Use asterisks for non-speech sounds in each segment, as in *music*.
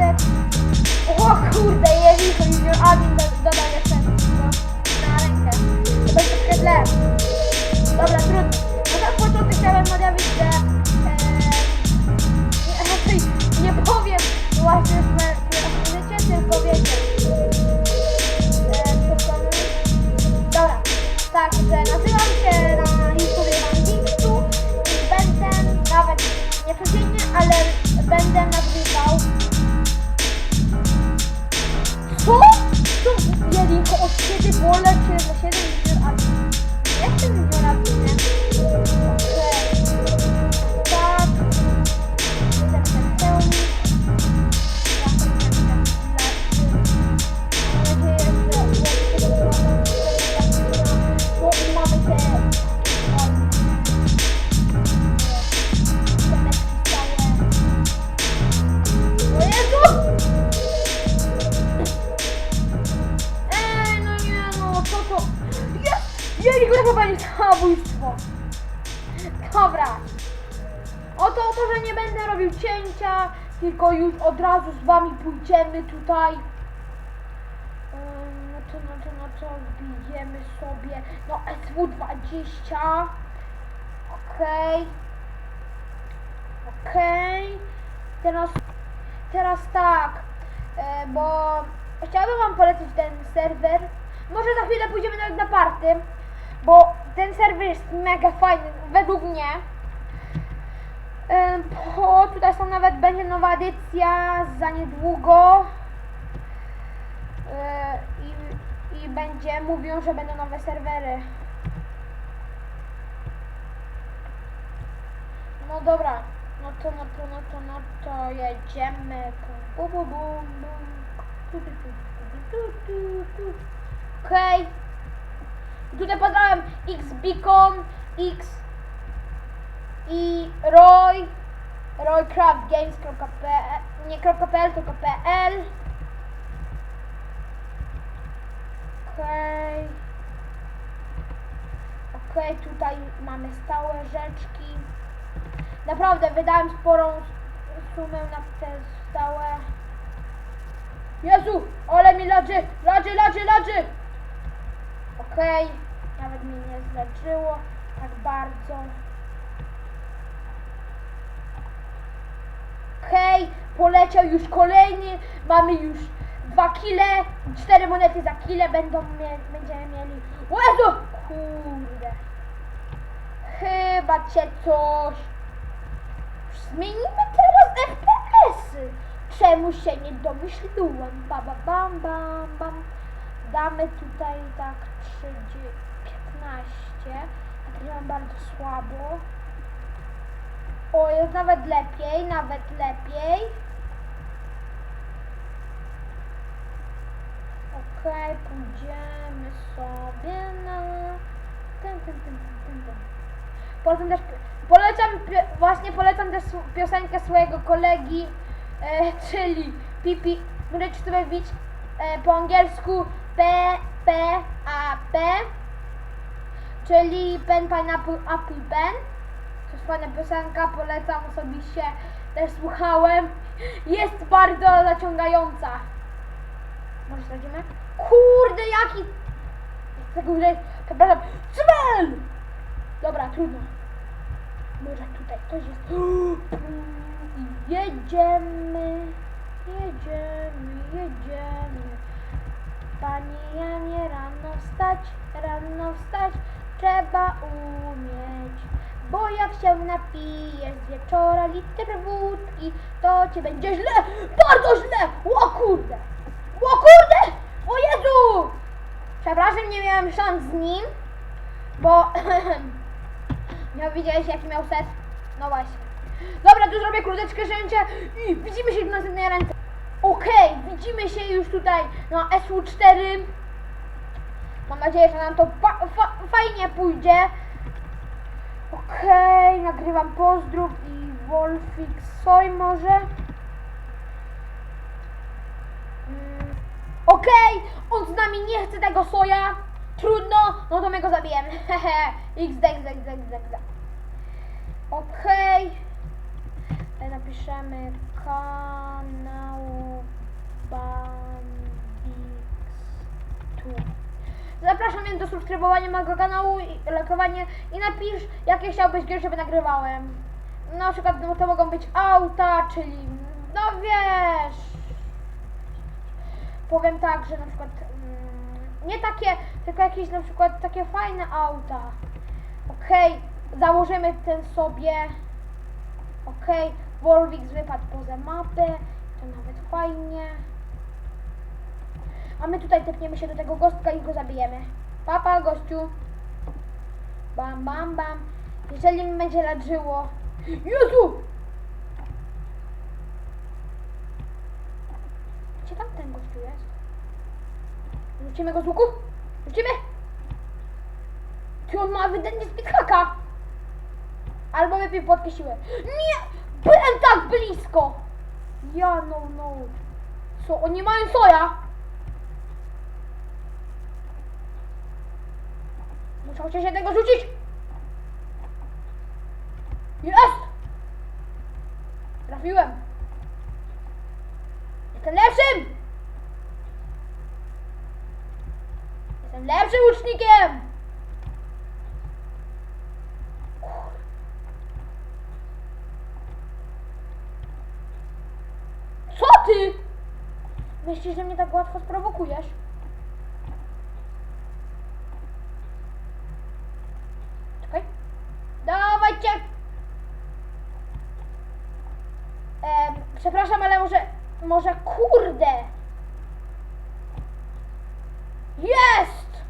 that tylko już od razu z wami pójdziemy tutaj. No to, no to, no to wbijemy sobie, no SW20. Okej. Okej. Teraz, teraz tak, e, bo chciałabym wam polecić ten serwer. Może za chwilę pójdziemy nawet na party, bo ten serwer jest mega fajny, według mnie. Bo tutaj są nawet, będzie nowa edycja za niedługo. Yy, i, i będzie, mówią, że będą nowe serwery. No dobra, no to, no to, no to, no to jedziemy. Bu. Okej. Tutaj pozdrawiam X Beacon, X i Roy, roycraftgames.pl, nie .pl, tylko .pl. Okej. Okej, tutaj mamy stałe rzeczki. Naprawdę wydałem sporą sumę na te stałe. Jezu, ale mi ladzy, ladzy, ladzy, ladzy! Okej, nawet mnie nie zleczyło tak bardzo. Okej, poleciał już kolejny, mamy już dwa kile, cztery monety za kile będą mie będziemy mieli. O Jezu! Kurde. Chyba cię coś. Zmienimy teraz FPS-y. Czemu się nie domyśliłem? Ba, ba, bam, bam, bam. Damy tutaj tak 30, 15. Nagrywam bardzo słabo. O, jest nawet lepiej, nawet lepiej. Okej, pójdziemy sobie na... Ten, ten, ten, ten, ten. Polecam też, polecam, właśnie polecam też piosenkę swojego kolegi, e, *laughs* czyli Pipi, możecie sobie wbić e, po angielsku P, P, A, P, czyli Pen Pineapple Apple Pen. Fajna piosenka, polecam osobiście, też słuchałem. Jest bardzo zaciągająca. Może sprawdzimy? Kurde, jaki... Tego że... Przepraszam. Cmel! Dobra, trudno. Może tutaj ktoś jest. *gasps* Jedziemy. Jedziemy, jedziemy. Panie Janie, rano wstać, rano wstać trzeba umieć. Bo jak się napijesz wieczora litr wódki, to ci będzie źle, bardzo źle! O kurde! O kurde! O Jezu! Przepraszam, nie miałem szans z nim, bo *clears throat* miał widziałeś jaki miał set. No właśnie. Dobra, tu zrobię króteczkę cięcie i widzimy się w następnej ręce. Okej, widzimy się już tutaj na SU4. Mam nadzieję, że nam to fa fa fajnie pójdzie. Okej, nagrywam pozdrów i Wolfix Soy może. Mm, Okej, on z nami nie chce tego soja. Trudno, no to my go zabijemy. Hehe. XD, XD, XD, XD. Okej. Tutaj napiszemy kanał Zapraszam więc do subskrybowania mojego kanału i lajkowania i napisz jakie chciałbyś gry, żeby nagrywałem. Na przykład no, to mogą być auta, czyli no wiesz. Powiem tak, że na przykład mm, nie takie, tylko jakieś na przykład takie fajne auta. Okej, założymy ten sobie. Okej, Wolwix wypadł poza mapę. To nawet fajnie. A my tutaj tepniemy się do tego gostka i go zabijemy. Papa, gościu. Bam, bam, bam. Jeżeli mi będzie lat żyło. Jezu! Gdzie tam ten gościu jest? Rzucimy go z łuku? Rzucimy? Czy on ma ewidentnie speedhacka? Albo lepiej siłę. Nie! Byłem tak blisko! Ja no no. Co? Oni mają soja! Muszę chociaż jednego rzucić! Jest! Trafiłem! Jestem lepszym! Jestem lepszym łucznikiem! Co ty? Myślisz, że mnie tak łatwo sprowokujesz? Dawajcie! Em, przepraszam, ale może... Może kurde! Jest!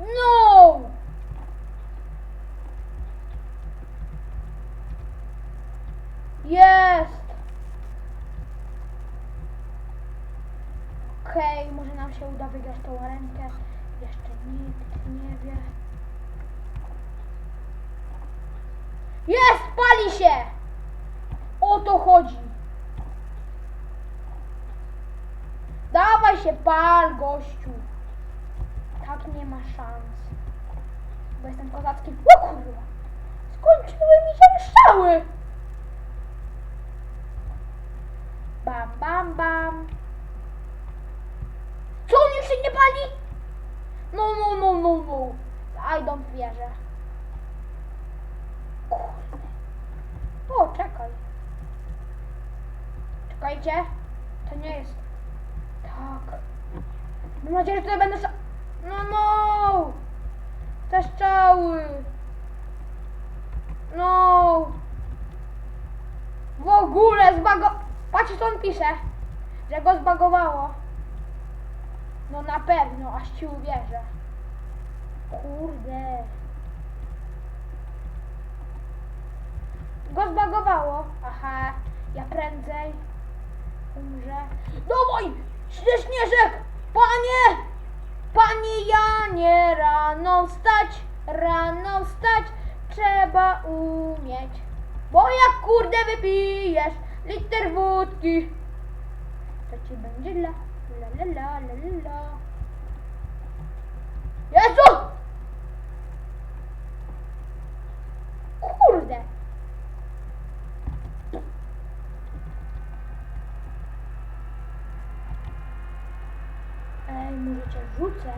No! Jest! Okej, może nam się uda wygrać tą rękę. Jeszcze nikt nie wie. Pali się! O to chodzi. Dawaj się pal, gościu. Tak nie ma szans. Bo jestem kozackim. O kurwa! Skończyły mi się strzały! Bam, bam, bam. Co on już się nie pali? No, no, no, no, no. I don't wierzę. O, czekaj. Czekajcie. To nie jest. Tak. Mam nadzieję, że tutaj będę. No, no. Te strzały. No. W ogóle zbago... Patrzcie, co on pisze. Że go zbagowało. No na pewno, aż ci uwierzę. Kurde. Go zbagowało. Aha, ja prędzej umrę. Dawaj! Śnieżek! Panie! Panie Janie, rano wstać, rano wstać, trzeba umieć. Bo jak kurde wypijesz liter wódki, to ci będzie la la la la la la. Jezu! Kurde! Ej, może cię rzucę?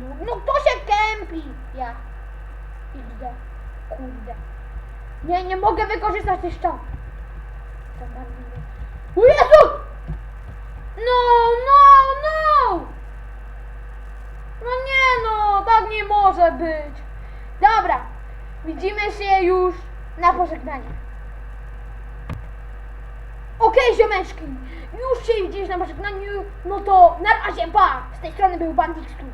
No, no kto się kępi? Ja. Idę. Kurde. Nie, nie mogę wykorzystać bardzo nie. O Jezu! No, no, no! No nie no, tak nie może być. Dobra, widzimy się już na pożegnanie. Ziomeczki, już się widzisz na pożegnaniu, no to na razie, pa! Z tej strony był Bandix tu.